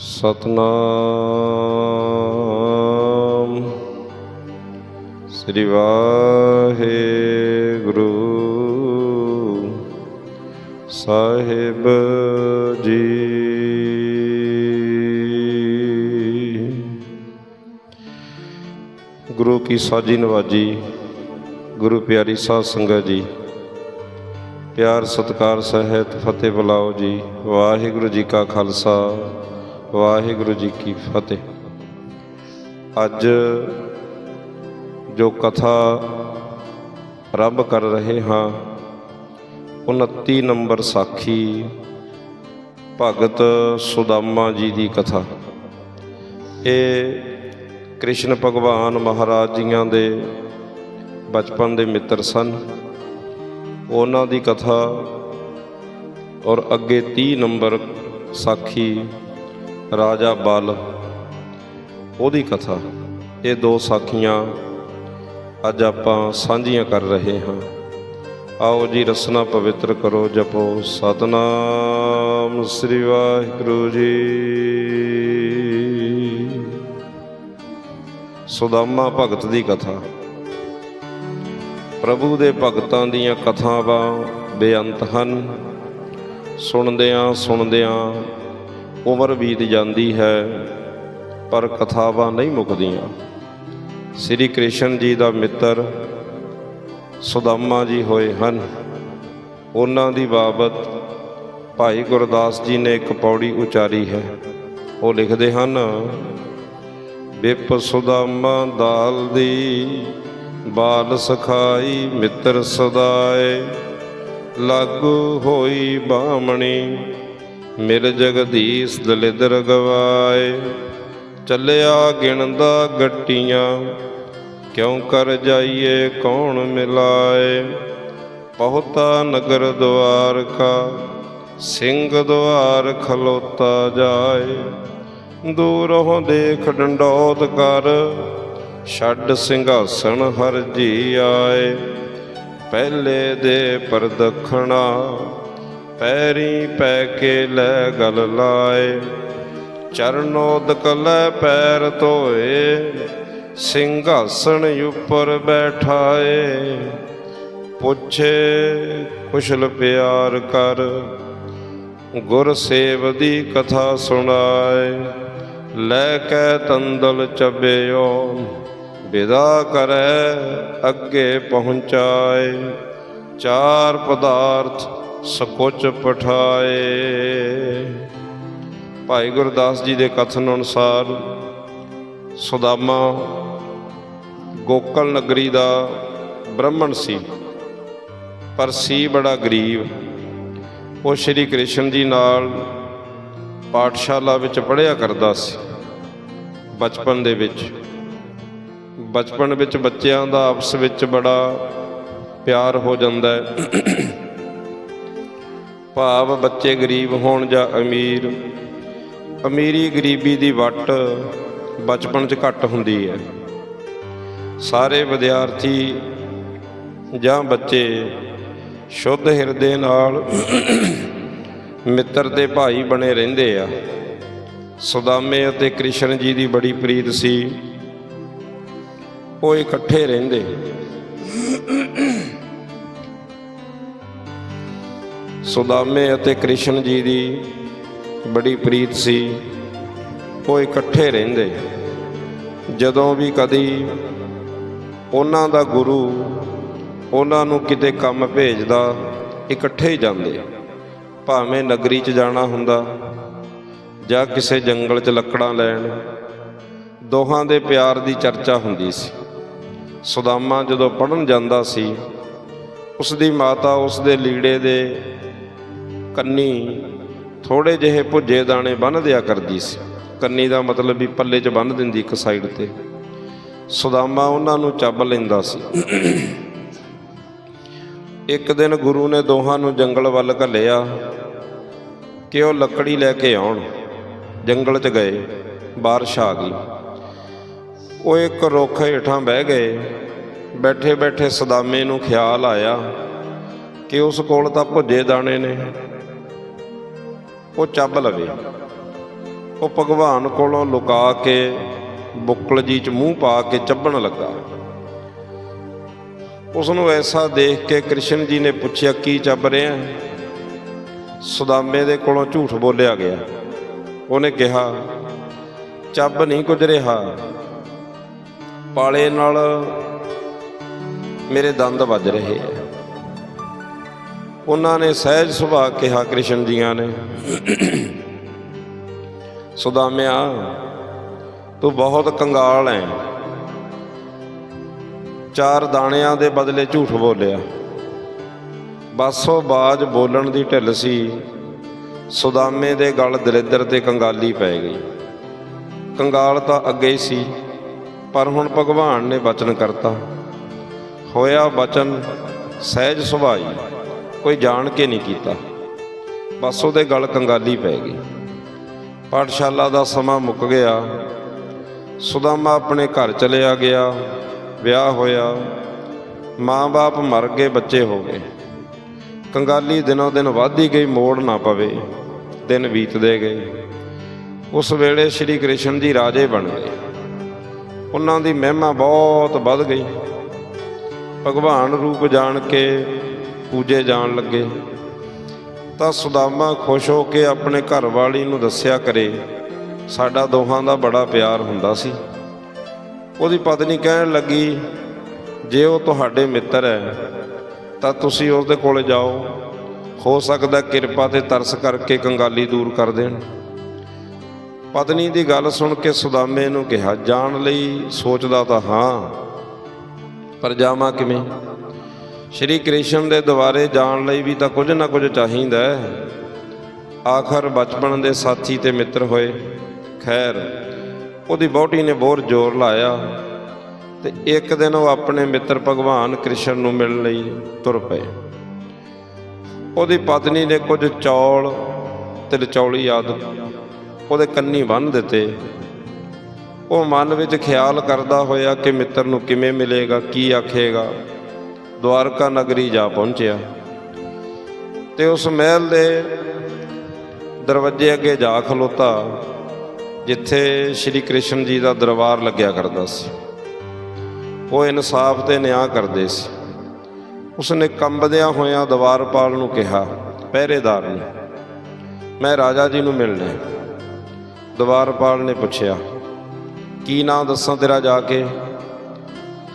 ਸਤਨਾਮ। ਸ੍ਰੀ ਵਾਹਿਗੁਰੂ। ਸਾਹਿਬ ਜੀ। ਗੁਰੂ ਕੀ ਸਾਜੀ ਨਵਾਜੀ, ਗੁਰੂ ਪਿਆਰੀ ਸਾਧ ਸੰਗਤ ਜੀ। ਪਿਆਰ ਸਤਕਾਰ ਸਹਿਤ ਫਤਿਹ ਬੁਲਾਓ ਜੀ। ਵਾਹਿਗੁਰੂ ਜੀ ਕਾ ਖਾਲਸਾ। ਵਾਹਿਗੁਰੂ ਜੀ ਕੀ ਫਤਿਹ। ਅੱਜ ਜੋ ਕਥਾ ਆਰੰਭ ਕਰ ਰਹੇ ਹਾਂ 29 ਨੰਬਰ ਸਾਖੀ ਭਗਤ ਸੁਦਾਮਾ ਜੀ ਦੀ ਕਥਾ। ਇਹ ਕ੍ਰਿਸ਼ਨ ਭਗਵਾਨ ਮਹਾਰਾਜ ਜੀਆਂ ਦੇ ਬਚਪਨ ਦੇ ਮਿੱਤਰ ਸਨ। ਉਹਨਾਂ ਦੀ ਕਥਾ ਔਰ ਅੱਗੇ 30 ਨੰਬਰ ਸਾਖੀ ਰਾਜਾ ਬਲ। ਉਹਦੀ ਕਥਾ, ਇਹ ਦੋ ਸਾਖੀਆਂ ਅੱਜ ਆਪਾਂ ਸਾਂਝੀਆਂ ਕਰ ਰਹੇ ਹਾਂ। ਆਓ ਜੀ, ਰਸਨਾ ਪਵਿੱਤਰ ਕਰੋ, ਜਪੋ ਸਤਨਾਮ ਸ੍ਰੀ ਵਾਹਿਗੁਰੂ ਜੀ। ਸੁਦਾਮਾ ਭਗਤ ਦੀ ਕਥਾ। ਪ੍ਰਭੂ ਦੇ ਭਗਤਾਂ ਦੀਆਂ ਕਥਾਵਾਂ ਬੇਅੰਤ ਹਨ। ਸੁਣਦਿਆਂ ਸੁਣਦਿਆਂ ਉਮਰ ਬੀਤ ਜਾਂਦੀ ਹੈ, ਪਰ ਕਥਾਵਾਂ ਨਹੀਂ ਮੁੱਕਦੀਆਂ। ਸ੍ਰੀ ਕ੍ਰਿਸ਼ਨ ਜੀ ਦਾ ਮਿੱਤਰ ਸੁਦਾਮਾ ਜੀ ਹੋਏ ਹਨ। ਉਹਨਾਂ ਦੀ ਬਾਬਤ ਭਾਈ ਗੁਰਦਾਸ ਜੀ ਨੇ ਇੱਕ ਪੌੜੀ ਉਚਾਰੀ ਹੈ। ਉਹ ਲਿਖਦੇ ਹਨ, ਬਿਪ ਸੁਦਾਮਾ ਦਾਲ ਦੀ ਬਾਲ ਸਖਾਈ ਮਿੱਤਰ ਸਦਾਏ, ਲਾਗੂ ਹੋਈ ਬਾਮਣੀ ਮਿਲ ਜਗਦੀਸ਼ ਦਲਿਦਰ ਗਵਾਏ, ਚੱਲਿਆ ਗਿਣਦਾ ਗੱਟੀਆਂ, ਕਿਉਂ ਕਰ ਜਾਈਏ ਕੌਣ ਮਿਲਾਏ? ਬਹੁਤਾ ਨਗਰ ਦੁਆਰ ਕਾ ਸਿੰਘ ਦੁਆਰ ਖਲੋਤਾ ਜਾਏ। ਦੂਰੋਂ ਦੇਖ ਡੰਡੋਤ ਕਰ, ਛੱਡ ਸਿੰਘਾਸਣ ਹਰ ਜੀ ਆਏ। ਪਹਿਲੇ ਦੇ ਪਰਦਖਣਾ ਪੈਰੀ ਪੈ ਕੇ ਲੈ ਗਲ ਲਾਏ। ਚਰਨੋ ਦਕਲੈ ਪੈਰ ਧੋਏ। ਸਿੰਘਾਸਣ ਉੱਪਰ ਬੈਠਾਏ। ਪੁੱਛੇ, ਕੁਸ਼ਲ ਪਿਆਰ ਕਰ। ਗੁਰ ਸੇਵ ਦੀ ਕਥਾ ਸੁਣਾਏ। ਲੈ ਕੇ ਤੰਦਲ ਚੱਬਿਓ। ਵਿਦਾ ਕਰੈ, ਅੱਗੇ ਪਹੁੰਚਾਏ। ਚਾਰ ਪਦਾਰਥ ਸਕੁਚ ਪਠਾਏ। ਭਾਈ ਗੁਰਦਾਸ ਜੀ ਦੇ ਕਥਨ ਅਨੁਸਾਰ ਸੁਦਾਮਾ ਗੋਕਲ ਨਗਰੀ ਦਾ ਬ੍ਰਾਹਮਣ ਸੀ, ਪਰ ਸੀ ਬੜਾ ਗਰੀਬ। ਉਹ ਸ਼੍ਰੀ ਕ੍ਰਿਸ਼ਨ ਜੀ ਨਾਲ ਪਾਠਸ਼ਾਲਾ ਵਿੱਚ ਪੜ੍ਹਿਆ ਕਰਦਾ ਸੀ, ਬਚਪਨ ਦੇ ਵਿੱਚ। ਬਚਪਨ ਵਿੱਚ ਬੱਚਿਆਂ ਦਾ ਆਪਸ ਵਿੱਚ ਬੜਾ ਪਿਆਰ ਹੋ ਜਾਂਦਾ ਹੈ। ਭਾਵ ਬੱਚੇ ਗਰੀਬ ਹੋਣ ਜਾਂ ਅਮੀਰ। ਅਮੀਰੀ ਗਰੀਬੀ ਦੀ ਵੱਟ ਬਚਪਨ 'ਚ ਘੱਟ ਹੁੰਦੀ ਹੈ। ਸਾਰੇ ਵਿਦਿਆਰਥੀ ਜਾਂ ਬੱਚੇ ਸ਼ੁੱਧ ਹਿਰਦੇ ਨਾਲ ਮਿੱਤਰ ਤੇ ਭਾਈ ਬਣੇ ਰਹਿੰਦੇ ਆ। ਸੁਦਾਮੇ ਅਤੇ ਕ੍ਰਿਸ਼ਨ ਜੀ ਦੀ ਬੜੀ ਪ੍ਰੀਤ ਸੀ। ਉਹ ਇਕੱਠੇ ਰਹਿੰਦੇ। ਸੁਦਾਮੇ ਅਤੇ ਕ੍ਰਿਸ਼ਨ ਜੀ ਦੀ ਬੜੀ ਪ੍ਰੀਤ ਸੀ। ਉਹ ਇਕੱਠੇ ਰਹਿੰਦੇ। ਜਦੋਂ ਵੀ ਕਦੀ ਉਹਨਾਂ ਦਾ ਗੁਰੂ ਉਹਨਾਂ ਨੂੰ ਕਿਤੇ ਕੰਮ ਭੇਜਦਾ, ਇਕੱਠੇ ਹੀ ਜਾਂਦੇ। ਭਾਵੇਂ ਨਗਰੀ 'ਚ ਜਾਣਾ ਹੁੰਦਾ ਜਾਂ ਕਿਸੇ ਜੰਗਲ 'ਚ ਲੱਕੜਾਂ ਲੈਣ, ਦੋਹਾਂ ਦੇ ਪਿਆਰ ਦੀ ਚਰਚਾ ਹੁੰਦੀ ਸੀ। ਸੁਦਾਮਾ ਜਦੋਂ ਪੜਨ ਜਾਂਦਾ ਸੀ ਉਸ ਦੀ ਮਾਤਾ ਉਸ ਦੇ ਲੀੜੇ ਦੇ ਕੰਨੀ ਥੋੜੇ ਜਿਹੇ ਭੁੱਜੇ ਦਾਣੇ ਬੰਨ੍ਹ ਦਿਆ ਕਰਦੀ ਸੀ। ਕੰਨੀ ਦਾ ਮਤਲਬ ਵੀ ਪੱਲੇ 'ਚ ਬੰਨ੍ਹ ਦਿੰਦੀ ਇੱਕ ਸਾਈਡ ਤੇ। ਸੁਦਾਮਾ ਉਹਨਾਂ ਨੂੰ ਚੱਬ ਲੈਂਦਾ ਸੀ। ਇੱਕ ਦਿਨ ਗੁਰੂ ਨੇ ਦੋਹਾਂ ਨੂੰ ਜੰਗਲ ਵੱਲ ਘੱਲਿਆ ਕਿ ਉਹ ਲੱਕੜੀ ਲੈ ਕੇ ਆਉਣ। ਜੰਗਲ 'ਚ ਗਏ, ਬਾਰਿਸ਼ ਆ ਗਈ। ਉਹ ਇੱਕ ਰੁੱਖ ਹੇਠਾਂ ਬਹਿ ਗਏ। ਬੈਠੇ ਬੈਠੇ ਸਦਾਮੇ ਨੂੰ ਖਿਆਲ ਆਇਆ ਕਿ ਉਸ ਕੋਲ ਤਾਂ ਭੁੱਜੇ ਦਾਣੇ ਨੇ। ਉਹ ਚੱਬ ਲਵੇ। ਉਹ ਭਗਵਾਨ ਕੋਲੋਂ ਲੁਕਾ ਕੇ ਬੁੱਕਲ ਜੀ ਚ ਮੂੰਹ ਪਾ ਕੇ ਚੱਬਣ ਲੱਗਾ। ਉਸ ਨੂੰ ਐਸਾ ਦੇਖ ਕੇ ਕ੍ਰਿਸ਼ਨ ਜੀ ਨੇ ਪੁੱਛਿਆ, ਕੀ ਚੱਬ ਰਿਹਾ? ਹੈ? ਸੁਦਾਮੇ ਦੇ ਕੋਲੋਂ ਝੂਠ ਬੋਲਿਆ ਗਿਆ। ਉਹਨੇ ਕਿਹਾ, ਚੱਬ ਨਹੀਂ ਕੁਝ ਰਿਹਾ। ਪਾਲੇ ਨਾਲ ਮੇਰੇ ਦੰਦ ਵੱਜ ਰਹੇ ਆ। ਉਹਨਾਂ ਨੇ ਸਹਿਜ ਸੁਭਾਅ ਕਿਹਾ ਕ੍ਰਿਸ਼ਨ ਜੀਆਂ ਨੇ। ਸੁਦਾਮਿਆ ਤੂੰ ਬਹੁਤ ਕੰਗਾਲ ਹੈ ਚਾਰ ਦਾਣਿਆਂ ਦੇ ਬਦਲੇ ਝੂਠ ਬੋਲਿਆ। ਬਸ ਬਾਜ ਬੋਲਣ ਦੀ ਢਿੱਲ ਸੀ। ਸੁਦਾਮੇ ਦੇ ਗਲ ਦਲਿੱਦਰ ਤੇ ਕੰਗਾਲੀ ਪੈ ਗਈ। ਕੰਗਾਲ ਤਾਂ ਅੱਗੇ ਹੀ ਸੀ, ਪਰ ਹੁਣ ਭਗਵਾਨ ਨੇ ਬਚਨ ਕਰਤਾ। ਹੋਇਆ ਬਚਨ ਸਹਿਜ ਸੁਭਾਈ ਕੋਈ ਜਾਣ ਕੇ ਨਹੀਂ ਕੀਤਾ। ਬਸ ਉਹਦੇ ਗਲ ਕੰਗਾਲੀ ਪੈ ਗਈ। ਪਾਠਸ਼ਾਲਾ ਦਾ ਸਮਾਂ ਮੁੱਕ ਗਿਆ। ਸੁਦਾਮਾ ਆਪਣੇ ਘਰ ਚਲਿਆ ਗਿਆ। ਵਿਆਹ ਹੋਇਆ। ਮਾਂ-ਬਾਪ ਮਰ ਗਏ, ਬੱਚੇ ਹੋ ਗਏ। ਕੰਗਾਲੀ ਦਿਨੋਂ ਦਿਨ ਵੱਧਦੀ ਗਈ, ਮੋੜ ਨਾ ਪਵੇ। ਦਿਨ ਬੀਤਦੇ ਗਏ। ਉਸ ਵੇਲੇ ਸ੍ਰੀ ਕ੍ਰਿਸ਼ਨ ਜੀ ਰਾਜੇ ਬਣ ਗਏ। ਉਹਨਾਂ ਦੀ ਮਹਿਮਾ ਬਹੁਤ ਵੱਧ ਗਈ। ਭਗਵਾਨ ਰੂਪ ਜਾਣ ਕੇ ਪੂਜੇ ਜਾਣ ਲੱਗੇ। ਤਾਂ ਸੁਦਾਮਾ ਖੁਸ਼ ਹੋ ਕੇ ਆਪਣੇ ਘਰ ਵਾਲੀ ਨੂੰ ਦੱਸਿਆ ਕਰੇ, ਸਾਡਾ ਦੋਹਾਂ ਦਾ ਬੜਾ ਪਿਆਰ ਹੁੰਦਾ ਸੀ। ਉਹਦੀ ਪਤਨੀ ਕਹਿਣ ਲੱਗੀ, ਜੇ ਉਹ ਤੁਹਾਡੇ ਮਿੱਤਰ ਹੈ, ਤਾਂ ਤੁਸੀਂ ਉਸ ਦੇ ਕੋਲੇ ਜਾਓ। ਹੋ ਸਕਦਾ ਕਿਰਪਾ ਤੇ ਤਰਸ ਕਰਕੇ ਕੰਗਾਲੀ ਦੂਰ ਕਰ ਦੇਣ। ਪਤਨੀ ਦੀ ਗੱਲ ਸੁਣ ਕੇ ਸੁਦਾਮੇ ਨੂੰ ਕਿਹਾ, ਜਾਣ ਲਈ ਸੋਚਦਾ ਤਾਂ ਹਾਂ, ਪਰ ਜਾਵਾਂ ਕਿਵੇਂ? ਸ਼੍ਰੀ ਕ੍ਰਿਸ਼ਨ ਦੇ ਦੁਆਰੇ ਜਾਣ ਲਈ ਵੀ ਤਾਂ ਕੁਝ ਨਾ ਕੁਝ ਚਾਹੀਦਾ ਹੈ। ਆਖਰ ਬਚਪਨ ਦੇ ਸਾਥੀ ਤੇ ਮਿੱਤਰ ਹੋਏ। ਖੈਰ, ਉਹਦੀ ਬੋਟੀ ਨੇ ਬਹੁਤ ਜ਼ੋਰ ਲਾਇਆ ਤੇ ਇੱਕ ਦਿਨ ਉਹ ਆਪਣੇ ਮਿੱਤਰ ਭਗਵਾਨ ਕ੍ਰਿਸ਼ਨ ਨੂੰ ਮਿਲਣ ਲਈ ਤੁਰ ਪਏ। ਉਹਦੀ ਪਤਨੀ ਨੇ ਕੁਝ ਚੌਲ ਤੇ ਲਚੌਲੀ ਆਦ ਉਹਦੇ ਕੰਨੀ ਬੰਨ੍ਹ ਦਿੱਤੇ। ਉਹ ਮਨ ਵਿੱਚ ਖਿਆਲ ਕਰਦਾ ਹੋਇਆ ਕਿ ਮਿੱਤਰ ਨੂੰ ਕਿਵੇਂ ਮਿਲੇਗਾ, ਕੀ ਆਖੇਗਾ। ਦਵਾਰਕਾ ਨਗਰੀ ਜਾ ਪਹੁੰਚਿਆ ਤੇ ਉਸ ਮਹਿਲ ਦੇ ਦਰਵਾਜ਼ੇ ਅੱਗੇ ਜਾ ਖਲੋਤਾ, ਜਿੱਥੇ ਸ਼੍ਰੀ ਕ੍ਰਿਸ਼ਨ ਜੀ ਦਾ ਦਰਬਾਰ ਲੱਗਿਆ ਕਰਦਾ ਸੀ। ਉਹ ਇਨਸਾਫ ਤੇ ਨਿਆਂ ਕਰਦੇ ਸੀ। ਉਸਨੇ ਕੰਬਦਿਆਂ ਹੋਇਆਂ ਦਵਾਰਪਾਲ ਨੂੰ ਕਿਹਾ, ਪਹਿਰੇਦਾਰ ਨੂੰ, ਮੈਂ ਰਾਜਾ ਜੀ ਨੂੰ ਮਿਲਣਾ ਹੈ। ਦਵਾਰਪਾਲ ਨੇ ਪੁੱਛਿਆ, ਕੀ ਨਾਂ ਦੱਸਾਂ ਤੇਰਾ ਜਾ ਕੇ?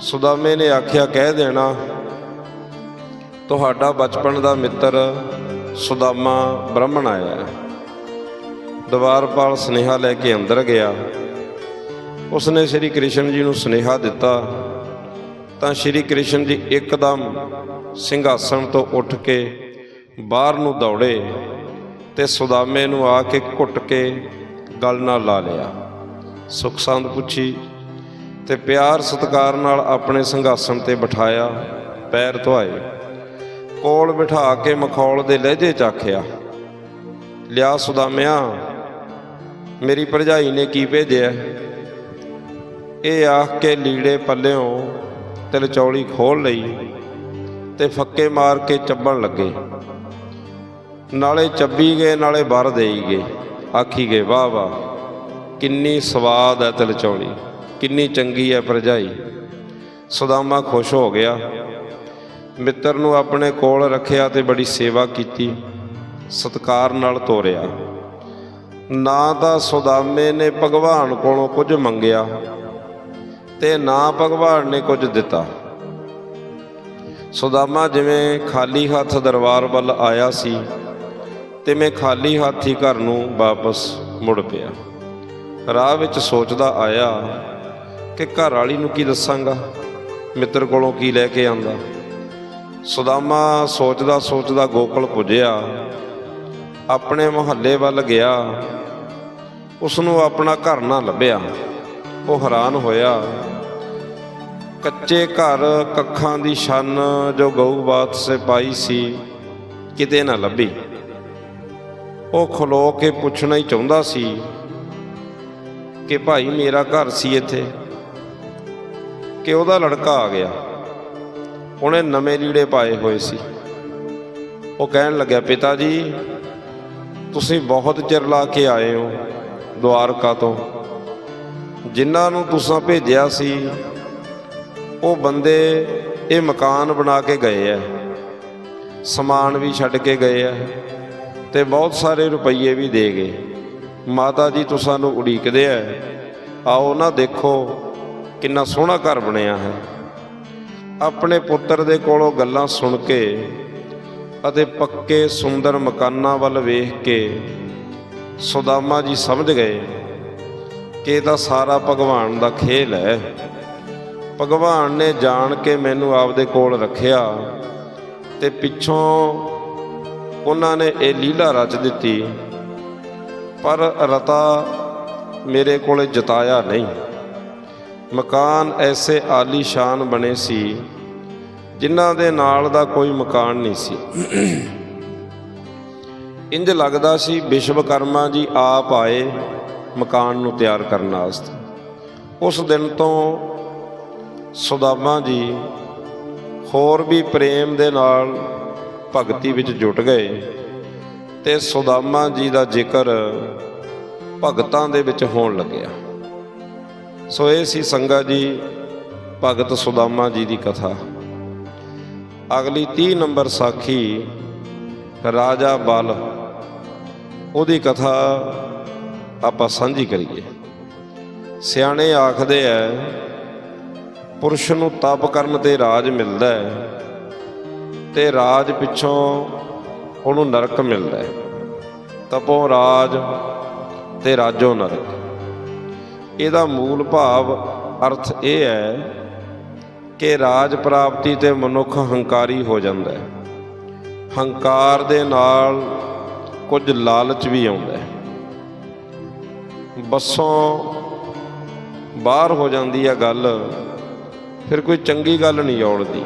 ਸੁਦਾਮੇ ਨੇ ਆਖਿਆ, ਕਹਿ ਦੇਣਾ ਤੁਹਾਡਾ ਬਚਪਨ ਦਾ ਮਿੱਤਰ ਸੁਦਾਮਾ ਬ੍ਰਾਹਮਣ ਆਇਆ ਹੈ। ਦਵਾਰਪਾਲ ਸੁਨੇਹਾ ਲੈ ਕੇ ਅੰਦਰ ਗਿਆ। ਉਸਨੇ ਸ੍ਰੀ ਕ੍ਰਿਸ਼ਨ ਜੀ ਨੂੰ ਸੁਨੇਹਾ ਦਿੱਤਾ, ਤਾਂ ਸ੍ਰੀ ਕ੍ਰਿਸ਼ਨ ਜੀ ਇੱਕਦਮ ਸਿੰਘਾਸਣ ਤੋਂ ਉੱਠ ਕੇ ਬਾਹਰ ਨੂੰ ਦੌੜੇ ਤੇ ਸੁਦਾਮੇ ਨੂੰ ਆ ਕੇ ਘੁੱਟ ਕੇ ਗਲ ਨਾਲ ਲਾ ਲਿਆ। ਸੁਖਸੰਦ ਪੁੱਛੀ ਤੇ ਪਿਆਰ ਸਤਿਕਾਰ ਨਾਲ ਆਪਣੇ ਸਿੰਘਾਸਣ ਤੇ ਬਿਠਾਇਆ, ਪੈਰ ਧੁਆਏ। ਕੋਲ ਬਿਠਾ ਕੇ ਮਖੌਲ ਦੇ ਲਹਿਜੇ ਚਾਖਿਆ। ਲਿਆ ਸੁਦਾਮਿਆ, ਮੇਰੀ ਭਰਜਾਈ ਨੇ ਕੀ ਭੇਜਿਆ? ਇਹ ਆਖ ਕੇ ਲੀੜੇ ਪੱਲਿਓਂ ਤਿਲ ਚੌਲੀ ਖੋਲ ਲਈ ਤੇ ਫੱਕੇ ਮਾਰ ਕੇ ਚੱਬਣ ਲੱਗੇ। ਨਾਲੇ ਚੱਬੀ ਗਏ, ਨਾਲੇ ਬਰ ਦੇਈ ਗਏ। ਆਖੀ ਗਏ, ਵਾਹ ਵਾਹ, ਕਿੰਨੀ ਸਵਾਦ ਹੈ ਤਿਲ ਚੌਲੀ, ਕਿੰਨੀ ਚੰਗੀ ਹੈ ਭਰਜਾਈ। ਸੁਦਾਮਾ ਖੁਸ਼ ਹੋ ਗਿਆ। ਮਿੱਤਰ ਨੂੰ ਆਪਣੇ ਕੋਲ ਰੱਖਿਆ ਤੇ ਬੜੀ ਸੇਵਾ ਕੀਤੀ, ਸਤਕਾਰ ਨਾਲ ਤੋਰਿਆ। ਨਾ ਤਾਂ ਸੁਦਾਮੇ ਨੇ ਭਗਵਾਨ ਕੋਲੋਂ ਕੁਝ ਮੰਗਿਆ ਤੇ ਨਾ ਭਗਵਾਨ ਨੇ ਕੁਝ ਦਿੱਤਾ। ਸੁਦਾਮਾ ਜਿਵੇਂ ਖਾਲੀ ਹੱਥ ਦਰਬਾਰ ਵੱਲ ਆਇਆ ਸੀ ਤੇ ਮੈਂ ਖਾਲੀ ਹੱਥ ਹੀ ਘਰ ਨੂੰ ਵਾਪਸ ਮੁੜ ਪਿਆ। ਰਾਹ ਵਿੱਚ ਸੋਚਦਾ ਆਇਆ ਕਿ ਘਰ ਵਾਲੀ ਨੂੰ ਕੀ ਦੱਸਾਂਗਾ? ਮਿੱਤਰ ਕੋਲੋਂ ਕੀ ਲੈ ਕੇ ਆਂਦਾ? ਸੁਦਾਮਾ ਸੋਚਦਾ ਸੋਚਦਾ ਗੋਕਲ ਪੁੱਜਿਆ, ਆਪਣੇ ਮੁਹੱਲੇ ਵੱਲ ਗਿਆ। ਉਸ ਨੂੰ ਆਪਣਾ ਘਰ ਨਾ ਲੱਭਿਆ, ਉਹ ਹੈਰਾਨ ਹੋਇਆ। ਕੱਚੇ ਘਰ ਕੱਖਾਂ ਦੀ ਛੰਨ ਜੋ ਗਊ ਬਾਤ ਸੇ ਪਾਈ ਸੀ, ਕਿਤੇ ਨਾ ਲੱਭੀ। ਉਹ ਖਲੋ ਕੇ ਪੁੱਛਣਾ ਹੀ ਚਾਹੁੰਦਾ ਸੀ ਕਿ ਭਾਈ ਮੇਰਾ ਘਰ ਸੀ ਇੱਥੇ, ਕਿ ਉਹਦਾ ਲੜਕਾ ਆ ਗਿਆ। ਉਹਨੇ ਨਵੇਂ ਲੀੜੇ ਪਾਏ ਹੋਏ ਸੀ। ਉਹ ਕਹਿਣ ਲੱਗਿਆ, ਪਿਤਾ ਜੀ, ਤੁਸੀਂ ਬਹੁਤ ਚਿਰ ਲਾ ਕੇ ਆਏ ਹੋ ਦੁਆਰਕਾ ਤੋਂ। ਜਿਨ੍ਹਾਂ ਨੂੰ ਤੁਸੀਂ ਭੇਜਿਆ ਸੀ, ਉਹ ਬੰਦੇ ਇਹ ਮਕਾਨ ਬਣਾ ਕੇ ਗਏ ਆ ਸਮਾਨ ਵੀ ਛੱਡ ਕੇ ਗਏ ਆ ਤੇ ਬਹੁਤ ਸਾਰੇ ਰੁਪਈਏ ਵੀ ਦੇ ਗਏ। ਮਾਤਾ ਜੀ, ਤੁਸਾਂ ਨੂੰ ਉਡੀਕਦੇ ਆ ਆਓ ਨਾ ਦੇਖੋ ਕਿੰਨਾ ਸੋਹਣਾ ਘਰ ਬਣਿਆ ਹੈ। ਆਪਣੇ ਪੁੱਤਰ ਦੇ ਕੋਲੋਂ ਗੱਲਾਂ ਸੁਣ ਕੇ ਅਤੇ ਪੱਕੇ ਸੁੰਦਰ ਮਕਾਨਾਂ ਵੱਲ ਵੇਖ ਕੇ ਸੁਦਾਮਾ ਜੀ ਸਮਝ ਗਏ ਕਿ ਇਹ ਤਾਂ ਸਾਰਾ ਭਗਵਾਨ ਦਾ ਖੇਲ ਹੈ। ਭਗਵਾਨ ਨੇ ਜਾਣ ਕੇ ਮੈਨੂੰ ਆਪਦੇ ਕੋਲ ਰੱਖਿਆ ਤੇ ਪਿੱਛੋਂ ਉਹਨਾਂ ਨੇ ਇਹ ਲੀਲਾ ਰਚ ਦਿੱਤੀ, ਪਰ ਰਤਾ ਮੇਰੇ ਕੋਲੇ ਜਤਾਇਆ ਨਹੀਂ। ਮਕਾਨ ਐਸੇ ਆਲੀਸ਼ਾਨ ਬਣੇ ਸੀ, ਜਿਨ੍ਹਾਂ ਦੇ ਨਾਲ ਦਾ ਕੋਈ ਮਕਾਨ ਨਹੀਂ ਸੀ। ਇੰਜ ਲੱਗਦਾ ਸੀ ਵਿਸ਼ਵਕਰਮਾ ਜੀ ਆਪ ਆਏ ਮਕਾਨ ਨੂੰ ਤਿਆਰ ਕਰਨ ਵਾਸਤੇ। ਉਸ ਦਿਨ ਤੋਂ ਸੁਦਾਮਾ ਜੀ ਹੋਰ ਵੀ ਪ੍ਰੇਮ ਦੇ ਨਾਲ ਭਗਤੀ ਵਿੱਚ ਜੁਟ ਗਏ ਤੇ ਸੁਦਾਮਾ ਜੀ ਦਾ ਜ਼ਿਕਰ ਭਗਤਾਂ ਦੇ ਵਿੱਚ ਹੋਣ ਲੱਗਿਆ। ਸੋ ਇਹ ਸੀ ਸੰਗਾ ਜੀ, ਭਗਤ ਸੁਦਾਮਾ ਜੀ ਦੀ ਕਥਾ। ਅਗਲੀ 30 ਨੰਬਰ ਸਾਖੀ, ਰਾਜਾ ਬਲ, ਉਹਦੀ ਕਥਾ ਆਪਾਂ ਸਾਂਝੀ ਕਰੀਏ। ਸਿਆਣੇ ਆਖਦੇ ਐ, ਪੁਰਸ਼ ਨੂੰ ਤਪ ਕਰਨ ਤੇ ਰਾਜ ਮਿਲਦਾ ਹੈ ਤੇ ਰਾਜ ਪਿੱਛੋਂ ਉਹਨੂੰ ਨਰਕ ਮਿਲਦਾ ਹੈ ਤਪੋ ਰਾਜ ਤੇ ਰਾਜੋ ਨਰਕ। ਇਹਦਾ ਮੂਲ ਭਾਵ ਅਰਥ ਇਹ ਹੈ ਕਿ ਰਾਜ ਪ੍ਰਾਪਤੀ ਤੇ ਮਨੁੱਖ ਹੰਕਾਰੀ ਹੋ ਜਾਂਦਾ ਹੈ। ਹੰਕਾਰ ਦੇ ਨਾਲ ਕੁਝ ਲਾਲਚ ਵੀ ਆਉਂਦਾ ਹੈ। ਬੱਸੋਂ ਬਾਹਰ ਹੋ ਜਾਂਦੀ ਹੈ ਗੱਲ, ਫਿਰ ਕੋਈ ਚੰਗੀ ਗੱਲ ਨਹੀਂ ਔੜਦੀ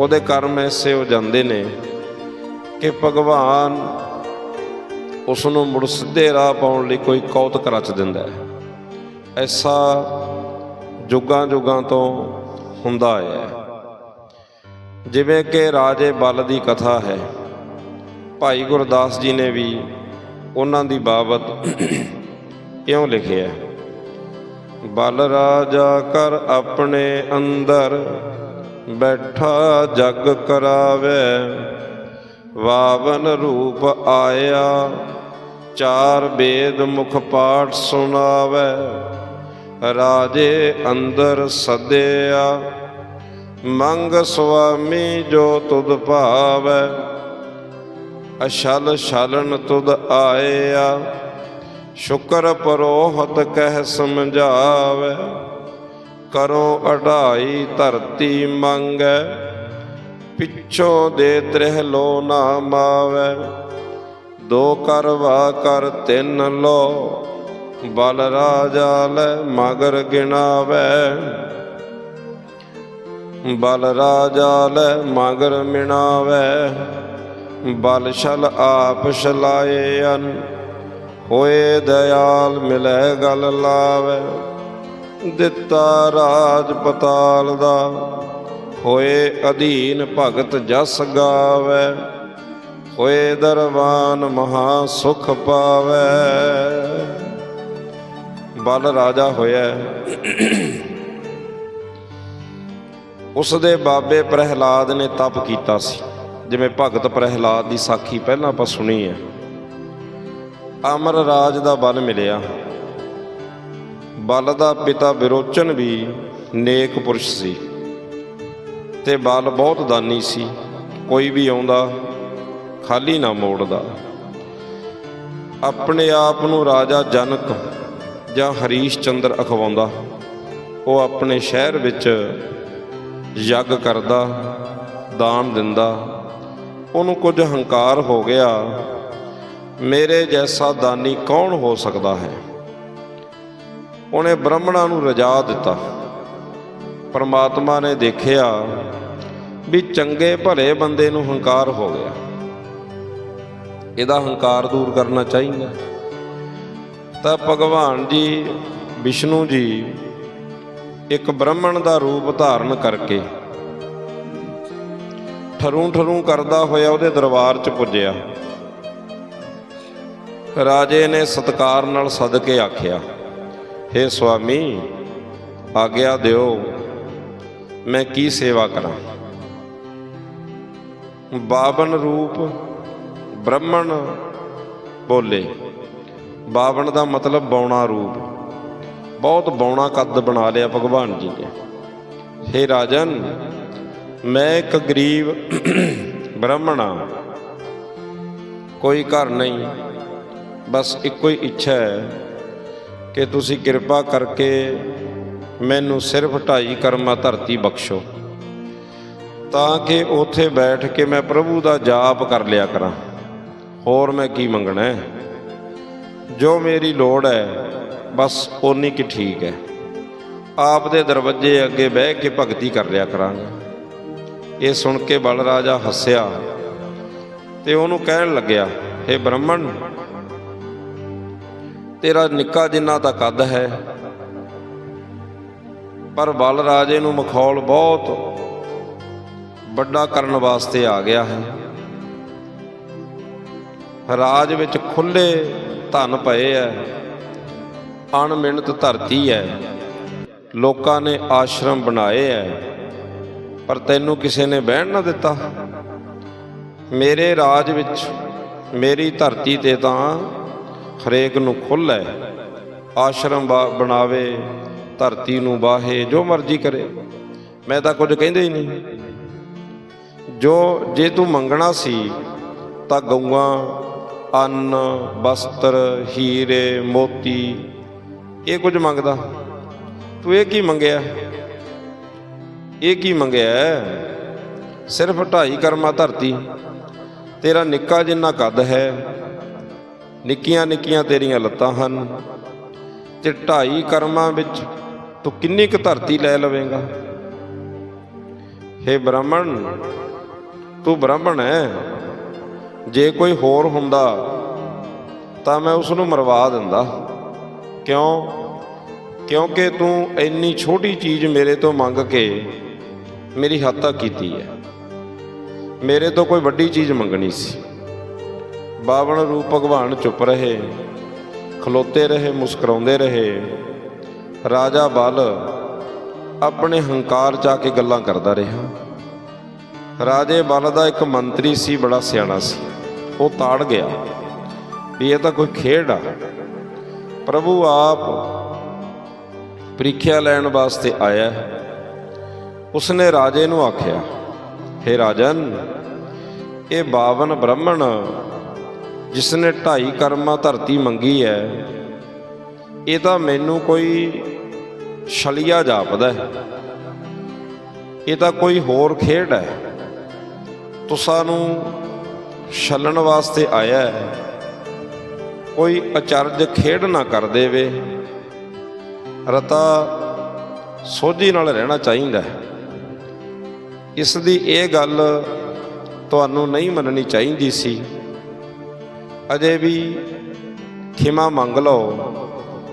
ਉਹਦੇ ਕਰਮ ਐਸੇ ਹੋ ਜਾਂਦੇ ਨੇ ਕਿ ਭਗਵਾਨ ਉਸ ਨੂੰ ਮੁੜ ਸਿੱਧੇ ਰਾਹ ਪਾਉਣ ਲਈ ਕੋਈ ਕੌਤਕ ਰਚ ਦਿੰਦਾ ਹੈ। ਐਸਾ ਜੁਗਾਂ ਜੁਗਾਂ ਤੋਂ ਹੁੰਦਾ ਆਇਆ ਹੈ। ਜਿਵੇਂ ਕਿ ਰਾਜੇ ਬਲ ਦੀ ਕਥਾ ਹੈ, ਭਾਈ ਗੁਰਦਾਸ ਜੀ ਨੇ ਵੀ ਉਹਨਾਂ ਦੀ ਬਾਬਤ ਇਉਂ ਲਿਖਿਆ ਬਲ ਰਾਜਾ ਕਰ ਆਪਣੇ ਅੰਦਰ, ਬੈਠਾ ਜਗ ਕਰਾਵੇ। ਵਾਵਨ ਰੂਪ ਆਇਆ, ਚਾਰ ਵੇਦ ਮੁਖ ਪਾਠ ਸੁਣਾਵੇ। ਰਾਜੇ ਅੰਦਰ ਸਦਿਆ, ਮੰਗ ਸੁਆਮੀ ਜੋ ਤੁਧ ਭਾਵੈ। ਅਸ਼ਲ ਛਲਨ ਤੁਧ ਆਇਆ, ਸ਼ੁਕਰ ਪਰੋਹਤ ਕਹਿ ਸਮਝਾਵੇ। ਕਰੋ ਅਢਾਈ ਧਰਤੀ ਮੰਗੈ, ਪਿੱਛੋਂ ਦੇ ਤ੍ਰਿਹ ਲੋ ਨਾ ਮਾਵੇ। ਦੋ ਕਰਵਾ ਕਰ ਤਿੰਨ ਲੋ ਬਲ ਰਾਜਾ ਲੈ ਮਗਰ ਗਿਣਾਵੇ। ਬਲ ਰਾਜਾ ਲੈ ਮਗਰ ਮਿਣਾਵੇ। ਬਲ ਛਲ ਆਪ ਛਲਾਏ ਅਨ, ਹੋਏ ਦਿਆਲ ਮਿਲੇ ਗਲ ਲਾਵੇ। ਦਿੱਤਾ ਰਾਜ ਪਤਾਲ ਦਾ, ਹੋਏ ਅਧੀਨ ਭਗਤ ਜਸ ਗਾਵੇ। ਹੋਏ ਦਰਬਾਨ ਮਹਾ ਸੁਖ ਪਾਵੇ। ਬਲ ਰਾਜਾ ਹੋਇਆ ਉਸ ਦੇ ਬਾਬੇ ਪ੍ਰਹਿਲਾਦ ਨੇ ਤਪ ਕੀਤਾ ਸੀ। ਜਿਵੇਂ ਭਗਤ ਪ੍ਰਹਿਲਾਦ ਦੀ ਸਾਖੀ ਪਹਿਲਾਂ ਆਪਾਂ ਸੁਣੀ ਹੈ। ਅਮਰ ਰਾਜ ਦਾ ਬਲ ਮਿਲਿਆ। ਬਲ ਦਾ ਪਿਤਾ ਵਿਰੋਚਨ ਵੀ ਨੇਕ ਪੁਰਸ਼ ਸੀ। ਤੇ ਬਲ ਬਹੁਤ ਦਾਨੀ ਸੀ। ਕੋਈ ਵੀ ਆਉਂਦਾ, ਖਾਲੀ ਨਾ ਮੋੜਦਾ। ਆਪਣੇ ਆਪ ਨੂੰ ਰਾਜਾ ਜਨਕ ਜਾਂ ਹਰੀਸ਼ ਚੰਦਰ ਅਖਵਾਉਂਦਾ, ਉਹ ਆਪਣੇ ਸ਼ਹਿਰ ਵਿੱਚ ਯੱਗ ਕਰਦਾ, ਦਾਨ ਦਿੰਦਾ। ਉਹਨੂੰ ਕੁਝ ਹੰਕਾਰ ਹੋ ਗਿਆ, ਮੇਰੇ ਜੈਸਾ ਦਾਨੀ ਕੌਣ ਹੋ ਸਕਦਾ ਹੈ? ਉਹਨੇ ਬ੍ਰਾਹਮਣਾਂ ਨੂੰ ਰਜਾ ਦਿੱਤਾ। ਪਰਮਾਤਮਾ ਨੇ ਦੇਖਿਆ ਵੀ ਚੰਗੇ ਭਲੇ ਬੰਦੇ ਨੂੰ ਹੰਕਾਰ ਹੋ ਗਿਆ। ਇਹਦਾ ਹੰਕਾਰ ਦੂਰ ਕਰਨਾ ਚਾਹੀਦਾ। ਤਾਂ ਭਗਵਾਨ ਜੀ, ਵਿਸ਼ਨੂੰ ਜੀ ਇੱਕ ਬ੍ਰਾਹਮਣ ਦਾ ਰੂਪ ਧਾਰਨ ਕਰਕੇ ਠਰੂ ਠਰੂ ਕਰਦਾ ਹੋਇਆ ਉਹਦੇ ਦਰਬਾਰ 'ਚ ਪੁੱਜਿਆ। ਰਾਜੇ ਨੇ ਸਤਕਾਰ ਨਾਲ ਸੱਦ ਕੇ ਆਖਿਆ हे ਸੁਆਮੀ, ਆਗਿਆ ਦਿਓ, ਮੈਂ ਕੀ ਸੇਵਾ ਕਰਾਂ? ਬਾਵਨ ਰੂਪ ਬ੍ਰਾਹਮਣ ਬੋਲੇ ਬਾਵਣ ਦਾ ਮਤਲਬ ਬੌਣਾ ਰੂਪ। ਬਹੁਤ ਬੌਣਾ ਕੱਦ ਬਣਾ ਲਿਆ ਭਗਵਾਨ ਜੀ ਨੇ। हे ਰਾਜਨ, ਮੈਂ ਇੱਕ ਗਰੀਬ ਬ੍ਰਾਹਮਣਾ। ਕੋਈ ਘਰ ਨਹੀਂ, ਬਸ ਇੱਕੋ ਹੀ ਇੱਛਾ ਹੈ ਕਿ ਤੁਸੀਂ ਕਿਰਪਾ ਕਰਕੇ ਮੈਨੂੰ ਸਿਰਫ ਢਾਈ ਕਰਮਾ ਧਰਤੀ ਬਖਸ਼ੋ, ਤਾਂ ਕਿ ਉੱਥੇ ਬੈਠ ਕੇ ਮੈਂ ਪ੍ਰਭੂ ਦਾ ਜਾਪ ਕਰ ਲਿਆ ਕਰਾਂ। ਹੋਰ ਮੈਂ ਕੀ ਮੰਗਣਾ ਹੈ? ਜੋ ਮੇਰੀ ਲੋੜ ਹੈ, ਬਸ ਓਨੀ ਕਿ ਠੀਕ ਹੈ। ਆਪ ਦੇ ਦਰਵਾਜ਼ੇ ਅੱਗੇ ਬਹਿ ਕੇ ਭਗਤੀ ਕਰ ਲਿਆ ਕਰਾਂਗਾ। ਇਹ ਸੁਣ ਕੇ ਬਲ ਰਾਜਾ ਹੱਸਿਆ ਤੇ ਉਹਨੂੰ ਕਹਿਣ ਲੱਗਿਆ हे ਬ੍ਰਾਹਮਣ, ਤੇਰਾ ਨਿੱਕਾ ਜਿੰਨਾ ਤਾਂ ਕੱਦ ਹੈ, ਪਰ ਬਲ ਰਾਜੇ ਨੂੰ ਮਖੌਲ ਬਹੁਤ ਵੱਡਾ ਕਰਨ ਵਾਸਤੇ ਆ ਗਿਆ ਹੈ। ਰਾਜ ਵਿੱਚ ਖੁੱਲੇ ਧਨ ਪਏ ਐ ਅਣਮਿਣਤ ਧਰਤੀ ਹੈ ਲੋਕਾਂ ਨੇ ਆਸ਼ਰਮ ਬਣਾਏ ਐ, ਪਰ ਤੈਨੂੰ ਕਿਸੇ ਨੇ ਬਹਿਣ ਨਾ ਦਿੱਤਾ। ਮੇਰੇ ਰਾਜ ਵਿੱਚ ਮੇਰੀ ਧਰਤੀ ਤੇ ਤਾਂ ਹਰੇਕ ਨੂੰ ਖੁੱਲ੍ਹ ਹੈ ਆਸ਼ਰਮ ਬਾ- ਬਣਾਵੇ, ਧਰਤੀ ਨੂੰ ਬਾਹੇ ਜੋ ਮਰਜ਼ੀ ਕਰੇ। ਮੈਂ ਤਾਂ ਕੁਝ ਕਹਿੰਦੇ ਹੀ ਨਹੀਂ। ਜੋ, ਜੇ ਤੂੰ ਮੰਗਣਾ ਸੀ ਤਾਂ ਗਊਆਂ ਅੰਨ, ਵਸਤਰ, ਹੀਰੇ, ਮੋਤੀ। ਇਹ ਕੁਝ ਮੰਗਦਾ। ਤੂੰ ਇਹ ਕੀ ਮੰਗਿਆ? ਇਹ ਕੀ ਮੰਗਿਆ? ਹੈ? ਸਿਰਫ ਢਾਈ ਕਰਮਾ ਧਰਤੀ। ਤੇਰਾ ਨਿੱਕਾ ਜਿੰਨਾ ਕੱਦ ਹੈ, ਨਿੱਕੀਆਂ ਨਿੱਕੀਆਂ ਤੇਰੀਆਂ ਲੱਤਾਂ ਹਨ। ਤੇ ਢਾਈ ਕਰਮਾਂ ਵਿੱਚ ਤੂੰ ਕਿੰਨੀ ਕੁ ਧਰਤੀ ਲੈ ਲਵੇਂਗਾ? हे ਬ੍ਰਾਹਮਣ, ਤੂੰ ਬ੍ਰਾਹਮਣ ਹੈ? ਜੇ ਕੋਈ ਹੋਰ ਹੁੰਦਾ, ਤਾਂ ਮੈਂ ਉਸ ਨੂੰ ਮਰਵਾ ਦਿੰਦਾ। ਕਿਉਂ? ਕਿਉਂਕਿ ਤੂੰ ਇੰਨੀ ਛੋਟੀ ਚੀਜ਼ ਮੇਰੇ ਤੋਂ ਮੰਗ ਕੇ ਮੇਰੀ ਹੱਤਾ ਕੀਤੀ ਹੈ। ਮੇਰੇ ਤੋਂ ਕੋਈ ਵੱਡੀ ਚੀਜ਼ ਮੰਗਣੀ ਸੀ। ਬਾਵਣ ਰੂਪ ਭਗਵਾਨ ਚੁੱਪ ਰਹੇ, ਖਲੋਤੇ ਰਹੇ, ਮੁਸਕਰਾਉਂਦੇ ਰਹੇ। ਰਾਜਾ ਬਲ ਆਪਣੇ ਹੰਕਾਰ ਚ ਆ ਕੇ ਗੱਲਾਂ ਕਰਦਾ ਰਿਹਾ। ਰਾਜੇ ਬਲ ਦਾ ਇੱਕ ਮੰਤਰੀ ਸੀ, ਬੜਾ ਸਿਆਣਾ ਸੀ। ਉਹ ਤਾੜ ਗਿਆ ਵੀ ਇਹ ਤਾਂ ਕੋਈ ਖੇਡ ਆ। ਪ੍ਰਭੂ ਆਪ ਪ੍ਰੀਖਿਆ ਲੈਣ ਵਾਸਤੇ ਆਇਆ ਉਸਨੇ ਰਾਜੇ ਨੂੰ ਆਖਿਆ हे ਰਾਜਨ, ਇਹ ਬਾਵਨ ਬ੍ਰਾਹਮਣ ਜਿਸਨੇ ਢਾਈ ਕਰਮਾ ਧਰਤੀ ਮੰਗੀ ਹੈ, ਇਹ ਤਾਂ ਮੈਨੂੰ ਕੋਈ ਛਲੀਆ ਜਾਪਦਾ ਹੈ। ਇਹ ਤਾਂ ਕੋਈ ਹੋਰ ਖੇਡ ਹੈ। ਤੁਸਾਂ ਨੂੰ ਛਲਣ ਵਾਸਤੇ ਆਇਆ ਹੈ। ਕੋਈ ਅਚਰਜ ਖੇਡ ਨਾ ਕਰ ਦੇਵੇ। ਰਤਾ ਸੋਝੀ ਨਾਲ ਰਹਿਣਾ ਚਾਹੀਦਾ ਹੈ। ਇਸ ਦੀ ਇਹ ਗੱਲ ਤੁਹਾਨੂੰ ਨਹੀਂ ਮੰਨਣੀ ਚਾਹੀਦੀ ਸੀ। ਅਜੇ ਵੀ ਖਿਮਾ ਮੰਗ ਲਓ।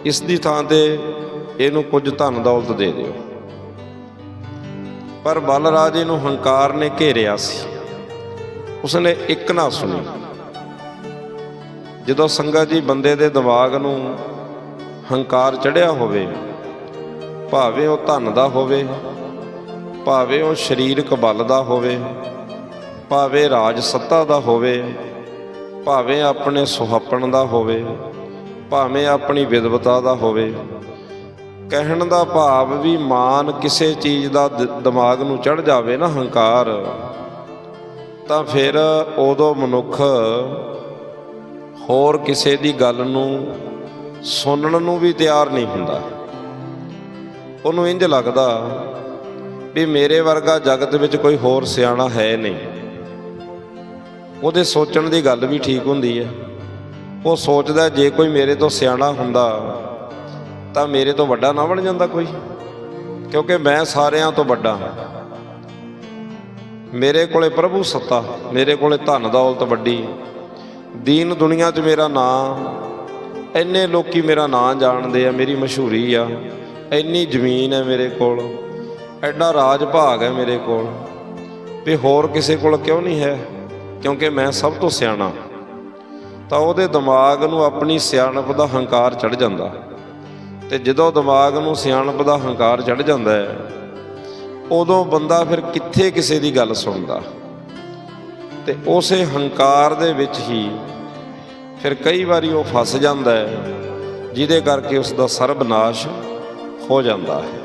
ਇਸ ਦੀ ਥਾਂ ਤੇ ਇਹਨੂੰ ਕੁਝ ਧਨ ਦੌਲਤ ਦੇ ਦਿਓ। ਪਰ ਬਲਰਾਜੇ ਇਹਨੂੰ ਹੰਕਾਰ ਨੇ ਘੇਰਿਆ ਸੀ। ਉਸਨੇ ਇੱਕ ਨਾ ਸੁਣੀ। ਜਦੋਂ ਸੰਗਤ ਜੀ ਬੰਦੇ ਦੇ ਦਿਮਾਗ ਨੂੰ ਹੰਕਾਰ ਚੜਿਆ ਹੋਵੇ, ਭਾਵੇਂ ਉਹ ਧਨ ਦਾ ਹੋਵੇ, ਭਾਵੇਂ ਉਹ ਸਰੀਰਕ ਬਲ ਦਾ ਹੋਵੇ, ਭਾਵੇਂ ਰਾਜ ਸੱਤਾ ਦਾ ਹੋਵੇ, ਭਾਵੇਂ ਆਪਣੇ ਸੁਹੱਪਣ ਦਾ ਹੋਵੇ, ਭਾਵੇਂ ਆਪਣੀ ਵਿਦਵਤਾ ਦਾ ਹੋਵੇ, ਕਹਿਣ ਦਾ ਭਾਵ ਵੀ ਮਾਨ ਕਿਸੇ ਚੀਜ਼ ਦਾ ਦਿਮਾਗ ਨੂੰ ਚੜ ਜਾਵੇ ਨਾ ਹੰਕਾਰ। ਤਾਂ ਫਿਰ ਉਦੋਂ ਮਨੁੱਖ ਹੋਰ ਕਿਸੇ ਦੀ ਗੱਲ ਨੂੰ ਸੁਣਨ ਨੂੰ ਵੀ ਤਿਆਰ ਨਹੀਂ ਹੁੰਦਾ। ਉਹਨੂੰ ਇੰਜ ਲੱਗਦਾ ਵੀ ਮੇਰੇ ਵਰਗਾ ਜਗਤ ਵਿੱਚ ਕੋਈ ਹੋਰ ਸਿਆਣਾ ਹੈ ਨਹੀਂ। ਉਹਦੇ ਸੋਚਣ ਦੀ ਗੱਲ ਵੀ ਠੀਕ ਹੁੰਦੀ ਹੈ। ਉਹ ਸੋਚਦਾ ਜੇ ਕੋਈ ਮੇਰੇ ਤੋਂ ਸਿਆਣਾ ਹੁੰਦਾ ਤਾਂ ਮੇਰੇ ਤੋਂ ਵੱਡਾ ਨਾ ਬਣ ਜਾਂਦਾ ਕੋਈ। ਕਿਉਂਕਿ ਮੈਂ ਸਾਰਿਆਂ ਤੋਂ ਵੱਡਾ ਹਾਂ। ਮੇਰੇ ਕੋਲੇ ਪ੍ਰਭੂ ਸੱਤਾ, ਮੇਰੇ ਕੋਲੇ ਧਨ ਦੌਲਤ ਵੱਡੀ। ਦੀਨ ਦੁਨੀਆ 'ਚ ਮੇਰਾ ਨਾਂ, ਇੰਨੇ ਲੋਕੀ ਮੇਰਾ ਨਾਂ ਜਾਣਦੇ ਆ, ਮੇਰੀ ਮਸ਼ਹੂਰੀ ਆ। ਇੰਨੀ ਜ਼ਮੀਨ ਹੈ ਮੇਰੇ ਕੋਲ, ਐਡਾ ਰਾਜ ਭਾਗ ਹੈ ਮੇਰੇ ਕੋਲ। ਵੀ ਹੋਰ ਕਿਸੇ ਕੋਲ ਕਿਉਂ ਨਹੀਂ ਹੈ? ਕਿਉਂਕਿ ਮੈਂ ਸਭ ਤੋਂ ਸਿਆਣਾ। ਤਾਂ ਉਹਦੇ ਦਿਮਾਗ ਨੂੰ ਆਪਣੀ ਸਿਆਣਪ ਦਾ ਹੰਕਾਰ ਚੜ ਜਾਂਦਾ। ਤੇ ਜਦੋਂ ਦਿਮਾਗ ਨੂੰ ਸਿਆਣਪ ਦਾ ਹੰਕਾਰ ਚੜ ਜਾਂਦਾ ਹੈ ਉਦੋਂ ਬੰਦਾ ਫਿਰ ਕਿੱਥੇ ਕਿਸੇ ਦੀ ਗੱਲ ਸੁਣਦਾ? ਤੇ ਉਸੇ ਹੰਕਾਰ ਦੇ ਵਿੱਚ ਹੀ ਫਿਰ ਕਈ ਵਾਰੀ ਉਹ ਫਸ ਜਾਂਦਾ ਹੈ, ਜਿਹਦੇ ਕਰਕੇ ਉਸ ਦਾ ਸਰਬਨਾਸ਼ ਹੋ ਜਾਂਦਾ ਹੈ।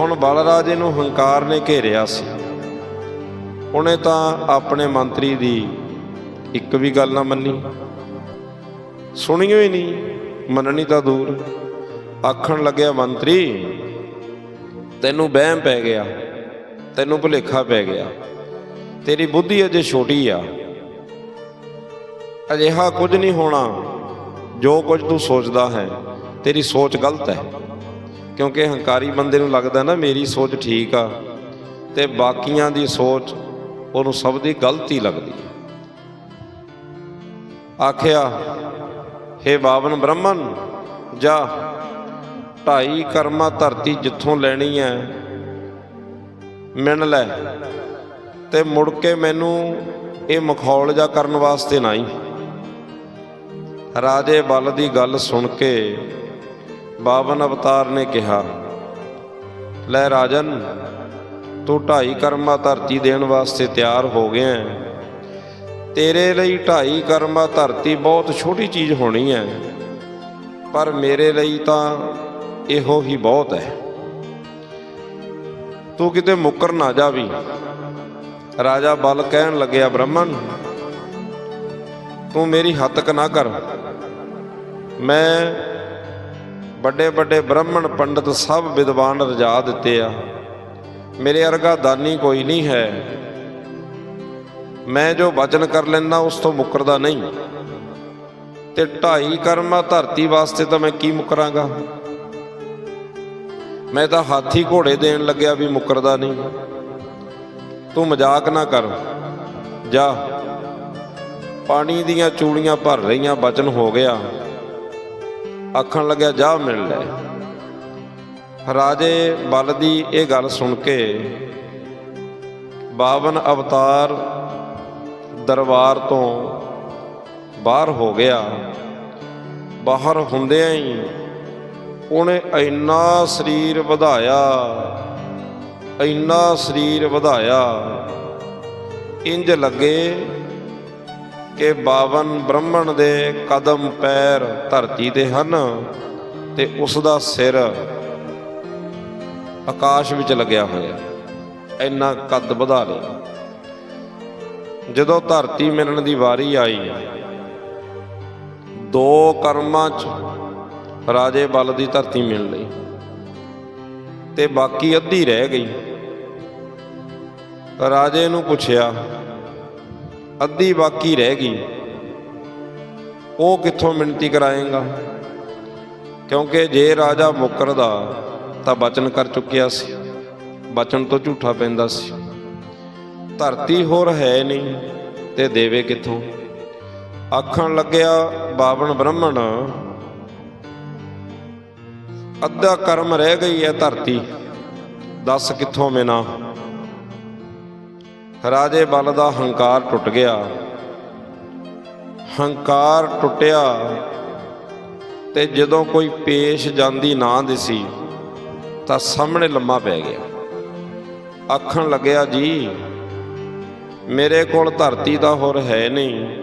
ਹੁਣ ਬਲਰਾਜੇ ਨੂੰ ਹੰਕਾਰ ਨੇ ਘੇਰਿਆ ਸੀ। ਉਹਨੇ ਤਾਂ ਆਪਣੇ ਮੰਤਰੀ ਦੀ ਇੱਕ ਵੀ ਗੱਲ ਨਾ ਮੰਨੀ। ਸੁਣੀਓ ਹੀ ਨਹੀਂ, ਮੰਨਣੀ ਤਾਂ ਦੂਰ। ਆਖਣ ਲੱਗਿਆ, ਮੰਤਰੀ ਤੈਨੂੰ ਵਹਿਮ ਪੈ ਗਿਆ, ਤੈਨੂੰ ਭੁਲੇਖਾ ਪੈ ਗਿਆ। ਤੇਰੀ ਬੁੱਧੀ ਅਜੇ ਛੋਟੀ ਆ। ਅਜਿਹਾ ਕੁਝ ਨਹੀਂ ਹੋਣਾ, ਜੋ ਕੁਝ ਤੂੰ ਸੋਚਦਾ ਹੈ, ਤੇਰੀ ਸੋਚ ਗਲਤ ਹੈ। ਕਿਉਂਕਿ ਹੰਕਾਰੀ ਬੰਦੇ ਨੂੰ ਲੱਗਦਾ ਨਾ, ਮੇਰੀ ਸੋਚ ਠੀਕ ਆ, ਤੇ ਬਾਕੀਆਂ ਦੀ ਸੋਚ ਉਹਨੂੰ ਸਭ ਦੀ ਗਲਤੀ ਲੱਗਦੀ ਹੈ। ਆਖਿਆ हे ਬਾਵਨ ਬ੍ਰਹਮਨ, ਜਾ ਢਾਈ ਕਰਮਾ ਧਰਤੀ ਜਿੱਥੋਂ ਲੈਣੀ ਹੈ ਮਿਣ ਲੈ। ਤੇ ਮੁੜ ਕੇ ਮੈਨੂੰ ਇਹ ਮਖੌਲ ਜਾ ਕਰਨ ਵਾਸਤੇ ਨਹੀਂ। ਰਾਜੇ ਬਲ ਦੀ ਗੱਲ ਸੁਣ ਕੇ ਬਾਵਨ ਅਵਤਾਰ ਨੇ ਕਿਹਾ, ਲੈ ਰਾਜਨ, ਤੂੰ ਢਾਈ ਕਰਮਾ ਧਰਤੀ ਦੇਣ ਵਾਸਤੇ ਤਿਆਰ ਹੋ ਗਿਆ ਤੇਰੇ ਲਈ ਢਾਈ ਕਰਮਾ ਧਰਤੀ ਬਹੁਤ ਛੋਟੀ ਚੀਜ਼ ਹੋਣੀ ਹੈ ਪਰ ਮੇਰੇ ਲਈ ਤਾਂ ਇਹੋ ਹੀ ਬਹੁਤ ਹੈ। ਤੂੰ ਕਿਤੇ ਮੁੱਕਰ ਨਾ ਜਾਵੀ ਰਾਜਾ ਬਲ ਕਹਿਣ ਲੱਗਿਆ, ਬ੍ਰਹਮਣ, ਤੂੰ ਮੇਰੀ ਹੱਤਕ ਨਾ ਕਰ। ਮੈਂ ਵੱਡੇ ਵੱਡੇ ਬ੍ਰਾਹਮਣ ਪੰਡਤ ਸਭ ਵਿਦਵਾਨ ਰਜਾ ਦਿੱਤੇ ਆ। ਮੇਰੇ ਅਰਗਾ ਦਾਨੀ ਕੋਈ ਨਹੀਂ ਹੈ। ਮੈਂ ਜੋ ਵਚਨ ਕਰ ਲੈਂਦਾ, ਉਸ ਤੋਂ ਮੁਕਰਦਾ ਨਹੀਂ। ਤੇ ਢਾਈ ਕਰਮਾ ਧਰਤੀ ਵਾਸਤੇ ਤਾਂ ਮੈਂ ਕੀ ਮੁਕਰਾਂਗਾ? ਮੈਂ ਤਾਂ ਹਾਥੀ ਘੋੜੇ ਦੇਣ ਲੱਗਿਆ ਵੀ ਮੁਕਰਦਾ ਨਹੀਂ। ਤੂੰ ਮਜ਼ਾਕ ਨਾ ਕਰ। ਜਾ। ਪਾਣੀ ਦੀਆਂ ਚੂੜੀਆਂ ਭਰ ਰਹੀਆਂ, ਬਚਨ ਹੋ ਗਿਆ। ਆਖਣ ਲੱਗਿਆ, ਜਾ ਮਿਲ ਲੈ। ਰਾਜੇ ਬਲ ਦੀ ਇਹ ਗੱਲ ਸੁਣ ਕੇ ਬਾਵਨ ਅਵਤਾਰ ਦਰਬਾਰ ਤੋਂ ਬਾਹਰ ਹੋ ਗਿਆ। ਬਾਹਰ ਹੁੰਦਿਆਂ ਹੀ ਉਹਨੇ ਇੰਨਾ ਸਰੀਰ ਵਧਾਇਆ, ਇੰਨਾ ਸਰੀਰ ਵਧਾਇਆ। ਇੰਜ ਲੱਗੇ ਕਿ ਬਾਵਨ ਬ੍ਰਹਮਣ ਦੇ ਕਦਮ ਪੈਰ ਧਰਤੀ ਦੇ ਹਨ ਤੇ ਉਸ ਦਾ ਸਿਰ ਆਕਾਸ਼ ਵਿੱਚ ਲੱਗਿਆ ਹੋਇਆ। ਇੰਨਾ ਕੱਦ ਵਧਾ ਲਿਆ। ਜਦੋਂ ਧਰਤੀ ਮਿਲਣ ਦੀ ਵਾਰੀ ਆਈ, ਦੋ ਕਰਮਾਂ 'ਚ ਰਾਜੇ ਬਲ ਦੀ ਧਰਤੀ ਮਿਲ ਲਈ ਤੇ ਬਾਕੀ ਅੱਧੀ ਰਹਿ ਗਈ। ਰਾਜੇ ਨੂੰ ਪੁੱਛਿਆ, ਅੱਧੀ ਬਾਕੀ ਰਹਿ ਗਈ। ਉਹ ਕਿੱਥੋਂ ਮਿਣਤੀ ਕਰਾਏਗਾ? ਕਿਉਂਕਿ ਜੇ ਰਾਜਾ ਮੁਕਰਦਾ, ਤਾਂ ਬਚਨ ਕਰ ਚੁੱਕਿਆ ਸੀ। ਬਚਨ ਤੋਂ ਝੂਠਾ ਪੈਂਦਾ ਸੀ। ਧਰਤੀ ਹੋਰ ਹੈ ਨਹੀਂ, ਤੇ ਦੇਵੇ ਕਿੱਥੋਂ? ਆਖਣ ਲੱਗਿਆ ਬਾਵਣ ਬ੍ਰਾਹਮਣ ਅੱਧਾ ਕਰਮ ਰਹਿ ਗਈ ਹੈ ਧਰਤੀ। ਦੱਸ ਕਿੱਥੋਂ ਮਿਨਾ? ਰਾਜੇ ਬਲ ਦਾ ਹੰਕਾਰ ਟੁੱਟ ਗਿਆ। ਹੰਕਾਰ ਟੁੱਟਿਆ ਤੇ ਜਦੋਂ ਕੋਈ ਪੇਸ਼ ਜਾਂਦੀ ਨਾ ਦਿਸੀ, ਤਾਂ ਸਾਹਮਣੇ ਲੰਮਾ ਪੈ ਗਿਆ। ਆਖਣ ਲੱਗਿਆ, ਜੀ, ਮੇਰੇ ਕੋਲ ਧਰਤੀ ਦਾ ਹੋਰ ਹੈ ਨਹੀਂ।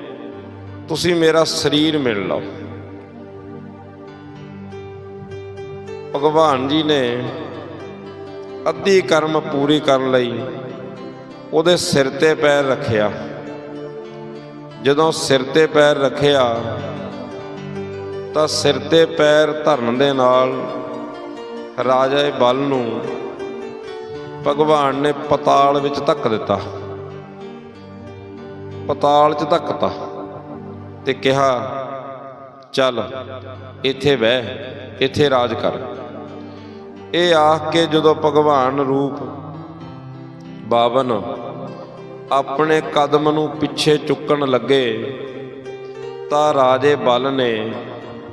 ਤੁਸੀਂ ਮੇਰਾ ਸਰੀਰ ਮਿਲ ਲਓ। ਭਗਵਾਨ ਜੀ ਨੇ ਅੱਧੀ ਕਰਮ ਪੂਰੀ ਕਰਨ ਲਈ ਉਹਦੇ ਸਿਰ ਤੇ ਪੈਰ ਰੱਖਿਆ। ਜਦੋਂ ਸਿਰ ਤੇ ਪੈਰ ਰੱਖਿਆ, ਤਾਂ ਸਿਰ ਤੇ ਪੈਰ ਧਰਨ ਦੇ ਨਾਲ ਰਾਜਾ ਬਲ ਨੂੰ ਭਗਵਾਨ ਨੇ ਪਤਾਲ ਵਿੱਚ ਧੱਕ ਦਿੱਤਾ। ਪਤਾਲ 'ਚ ਧੱਕਤਾ ਤੇ ਕਿਹਾ, ਚੱਲ, ਇੱਥੇ ਬਹਿ, ਇੱਥੇ ਰਾਜ ਕਰ। ਇਹ ਆਖ ਕੇ ਜਦੋਂ ਭਗਵਾਨ ਰੂਪ ਬਾਵਨ ਆਪਣੇ ਕਦਮ ਨੂੰ ਪਿੱਛੇ ਚੁੱਕਣ ਲੱਗੇ ਤਾਂ ਰਾਜੇ ਬਲ ਨੇ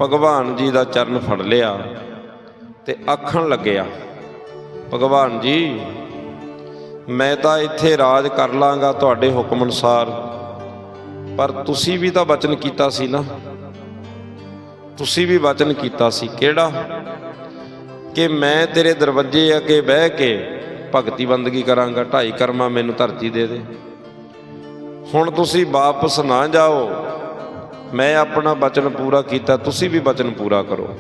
ਭਗਵਾਨ ਜੀ ਦਾ ਚਰਨ ਫੜ ਲਿਆ ਤੇ ਆਖਣ ਲੱਗਿਆ, ਭਗਵਾਨ ਜੀ, ਮੈਂ ਤਾਂ ਇੱਥੇ ਰਾਜ ਕਰ ਲਾਂਗਾ ਤੁਹਾਡੇ ਹੁਕਮ ਅਨੁਸਾਰ, ਪਰ ਤੁਸੀਂ ਵੀ ਤਾਂ ਵਚਨ ਕੀਤਾ ਸੀ ਨਾ। ਤੁਸੀਂ ਵੀ ਵਚਨ ਕੀਤਾ ਸੀ। ਕਿਹੜਾ? ਕਿ ਮੈਂ ਤੇਰੇ ਦਰਵਾਜ਼ੇ ਅੱਗੇ ਬਹਿ ਕੇ ਭਗਤੀ ਬੰਦਗੀ ਕਰਾਂਗਾ, ਢਾਈ ਕਰਮਾ ਮੈਨੂੰ ਧਰਤੀ ਦੇ ਦੇ। ਹੁਣ ਤੁਸੀਂ ਵਾਪਸ ਨਾ ਜਾਓ। ਮੈਂ ਆਪਣਾ ਵਚਨ ਪੂਰਾ ਕੀਤਾ, ਤੁਸੀਂ ਵੀ ਵਚਨ ਪੂਰਾ ਕਰੋ।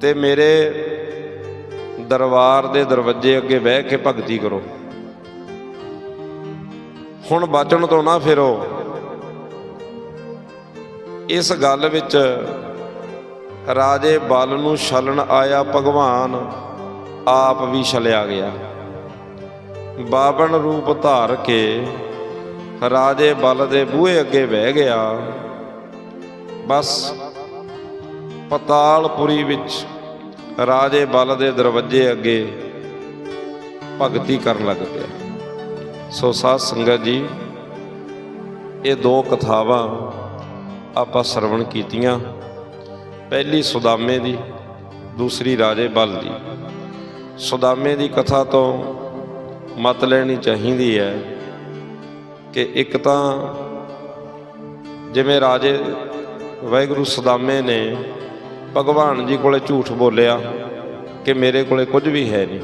ਤੇ ਮੇਰੇ ਦਰਬਾਰ ਦੇ ਦਰਵਾਜ਼ੇ ਅੱਗੇ ਬਹਿ ਕੇ ਭਗਤੀ ਕਰੋ। ਹੁਣ ਬਚਨ ਤੋਂ ਨਾ ਫਿਰੋ। ਇਸ ਗੱਲ ਵਿੱਚ ਰਾਜੇ ਬਲ ਨੂੰ ਛਲਣ ਆਇਆ ਭਗਵਾਨ, ਆਪ ਵੀ ਛਲਿਆ ਗਿਆ। ਬਾਵਣ ਰੂਪ ਧਾਰ ਕੇ ਰਾਜੇ ਬਲ ਦੇ ਬੂਹੇ ਅੱਗੇ ਬਹਿ ਗਿਆ। ਬਸ ਪਤਾਲਪੁਰੀ ਵਿੱਚ ਰਾਜੇ ਬਲ ਦੇ ਦਰਵਾਜ਼ੇ ਅੱਗੇ ਭਗਤੀ ਕਰਨ ਲੱਗ ਪਿਆ। ਸੋ ਸਾਧ ਸੰਗਤ ਜੀ, ਇਹ ਦੋ ਕਥਾਵਾਂ ਆਪਾਂ ਸਰਵਣ ਕੀਤੀਆਂ। ਪਹਿਲੀ ਸੁਦਾਮੇ ਦੀ, ਦੂਸਰੀ ਰਾਜੇ ਬਲ ਦੀ। ਸੁਦਾਮੇ ਦੀ ਕਥਾ ਤੋਂ ਮਤ ਲੈਣੀ ਚਾਹੀਦੀ ਹੈ ਕਿ ਇੱਕ ਤਾਂ ਜਿਵੇਂ ਰਾਜੇ ਵਾਹਿਗੁਰੂ ਸੁਦਾਮੇ ਨੇ ਭਗਵਾਨ ਜੀ ਕੋਲੇ ਝੂਠ ਬੋਲਿਆ ਕਿ ਮੇਰੇ ਕੋਲੇ ਕੁਝ ਵੀ ਹੈ ਨਹੀਂ।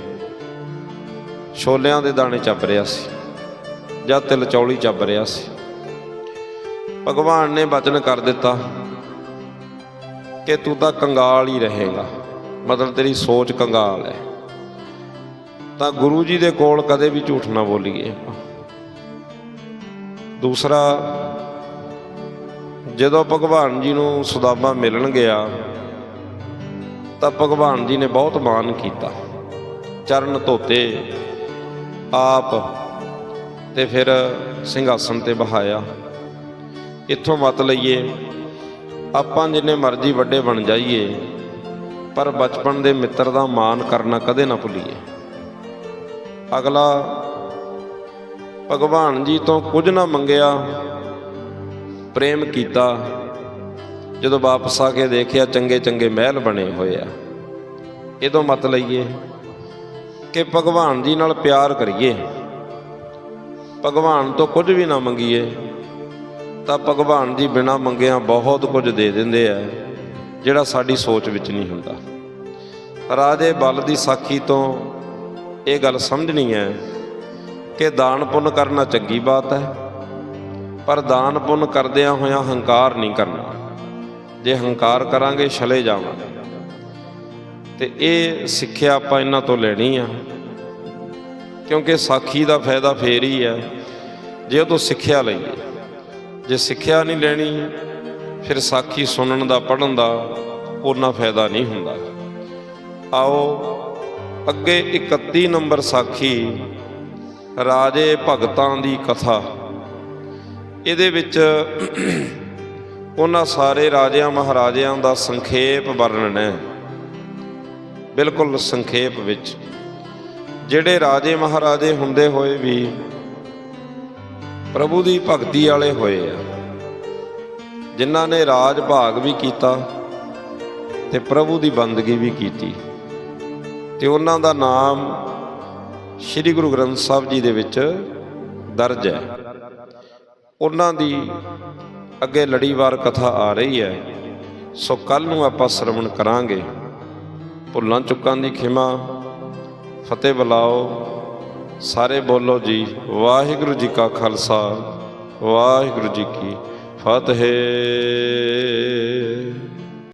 ਛੋਲਿਆਂ ਦੇ ਦਾਣੇ ਚੱਬ ਰਿਆ ਸੀ ਜਾਂ ਤਿਲ ਚੌਲੀ ਚੱਬ ਰਿਆ ਸੀ। ਭਗਵਾਨ ਨੇ ਬਚਨ ਕਰ ਦਿੱਤਾ। ਕਿ ਤੂੰ ਤਾਂ ਕੰਗਾਲ ਹੀ ਰਹੇਗਾ। ਮਤਲਬ ਤੇਰੀ ਸੋਚ ਕੰਗਾਲ ਹੈ। ਤਾਂ ਗੁਰੂ ਜੀ ਦੇ ਕੋਲ ਕਦੇ ਵੀ ਝੂਠ ਨਾ ਬੋਲੀਏ ਦੂਸਰਾ, ਜਦੋਂ ਭਗਵਾਨ ਜੀ ਨੂੰ ਸੁਦਾਮਾ ਮਿਲਣ ਗਿਆ, ਤਾਂ ਭਗਵਾਨ ਜੀ ਨੇ ਬਹੁਤ ਮਾਨ ਕੀਤਾ। ਚਰਨ ਧੋਤੇ, ਆਪ ਤੇ ਫਿਰ ਸਿੰਘਾਸਨ ਤੇ ਬਹਾਇਆ। ਇੱਥੋਂ ਮਤ ਲਈਏ ਆਪਾਂ ਜਿੰਨੇ ਮਰਜ਼ੀ ਵੱਡੇ ਬਣ ਜਾਈਏ, ਪਰ ਬਚਪਨ ਦੇ ਮਿੱਤਰ ਦਾ ਮਾਣ ਕਰਨਾ ਕਦੇ ਨਾ ਭੁੱਲੀਏ। ਅਗਲਾ, ਭਗਵਾਨ ਜੀ ਤੋਂ ਕੁਝ ਨਾ ਮੰਗਿਆ, ਪ੍ਰੇਮ ਕੀਤਾ, ਜਦੋਂ ਵਾਪਸ ਆ ਕੇ ਦੇਖਿਆ ਚੰਗੇ ਚੰਗੇ ਮਹਿਲ ਬਣੇ ਹੋਏ ਆ। ਇਹਦੋਂ ਮਤ ਲਈਏ ਕਿ ਭਗਵਾਨ ਜੀ ਨਾਲ ਪਿਆਰ ਕਰੀਏ। ਭਗਵਾਨ ਤੋਂ ਕੁਝ ਵੀ ਨਾ ਮੰਗੀਏ। ਤਾਂ ਭਗਵਾਨ ਜੀ ਬਿਨਾ ਮੰਗਿਆਂ ਬਹੁਤ ਕੁਝ ਦੇ ਦਿੰਦੇ ਆ, ਜਿਹੜਾ ਸਾਡੀ ਸੋਚ ਵਿੱਚ ਨਹੀਂ ਹੁੰਦਾ। ਰਾਜੇ ਬਲ ਦੀ ਸਾਖੀ ਤੋਂ ਇਹ ਗੱਲ ਸਮਝਣੀ ਹੈ ਕਿ ਦਾਨ ਪੁੰਨ ਕਰਨਾ ਚੰਗੀ ਬਾਤ ਹੈ, ਪਰ ਦਾਨ ਪੁੰਨ ਕਰਦਿਆਂ ਹੋਇਆਂ ਹੰਕਾਰ ਨਹੀਂ ਕਰਨਾ। ਜੇ ਹੰਕਾਰ ਕਰਾਂਗੇ, ਛਲੇ ਜਾਵਾਂਗੇ। ਤੇ ਇਹ ਸਿੱਖਿਆ ਆਪਾਂ ਇਹਨਾਂ ਤੋਂ ਲੈਣੀ ਆ, ਕਿਉਂਕਿ ਸਾਖੀ ਦਾ ਫਾਇਦਾ ਫੇਰ ਹੀ ਹੈ, ਜੇ ਉਹ ਤੋਂ ਸਿੱਖਿਆ ਲਈਏ। ਜੇ ਸਿੱਖਿਆ ਨਹੀਂ ਲੈਣੀ, ਫਿਰ ਸਾਖੀ ਸੁਣਨ ਦਾ ਪੜਨ ਦਾ ਉਹਨਾਂ ਫਾਇਦਾ ਨਹੀਂ ਹੁੰਦਾ। ਆਓ ਅੱਗੇ 31 ਨੰਬਰ ਸਾਖੀ, ਰਾਜੇ ਭਗਤਾਂ ਦੀ ਕਥਾ। ਇਹਦੇ ਵਿੱਚ ਉਹਨਾਂ ਸਾਰੇ ਰਾਜਿਆਂ ਮਹਾਰਾਜਿਆਂ ਦਾ ਸੰਖੇਪ ਵਰਣਨ ਹੈ। ਬਿਲਕੁਲ ਸੰਖੇਪ ਵਿੱਚ। ਜਿਹੜੇ ਰਾਜੇ ਮਹਾਰਾਜੇ ਹੁੰਦੇ ਹੋਏ ਵੀ ਪ੍ਰਭੂ ਦੀ ਭਗਤੀ ਵਾਲੇ ਹੋਏ ਆ। ਜਿਨ੍ਹਾਂ ਨੇ ਰਾਜ ਭਾਗ ਵੀ ਕੀਤਾ ਤੇ ਪ੍ਰਭੂ ਦੀ ਬੰਦਗੀ ਵੀ ਕੀਤੀ। ਤੇ ਉਹਨਾਂ ਦਾ ਨਾਮ ਸ੍ਰੀ ਗੁਰੂ ਗ੍ਰੰਥ ਸਾਹਿਬ ਜੀ ਦੇ ਵਿੱਚ ਦਰਜ ਹੈ। ਉਹਨਾਂ ਦੀ ਅੱਗੇ ਲੜੀਵਾਰ ਕਥਾ ਆ ਰਹੀ ਹੈ। ਸੋ ਕੱਲ ਨੂੰ ਆਪਾਂ ਸ਼ਰਵਣ ਕਰਾਂਗੇ। ਭੁੱਲਾਂ ਚੁੱਕਾਂ ਦੀ ਖਿਮਾ, ਫਤਿਹ ਬੁਲਾਓ। ਸਾਰੇ ਬੋਲੋ ਜੀ ਵਾਹਿਗੁਰੂ ਜੀ ਕਾ ਖਾਲਸਾ ਵਾਹਿਗੁਰੂ ਜੀ ਕੀ ਫਤਿਹ।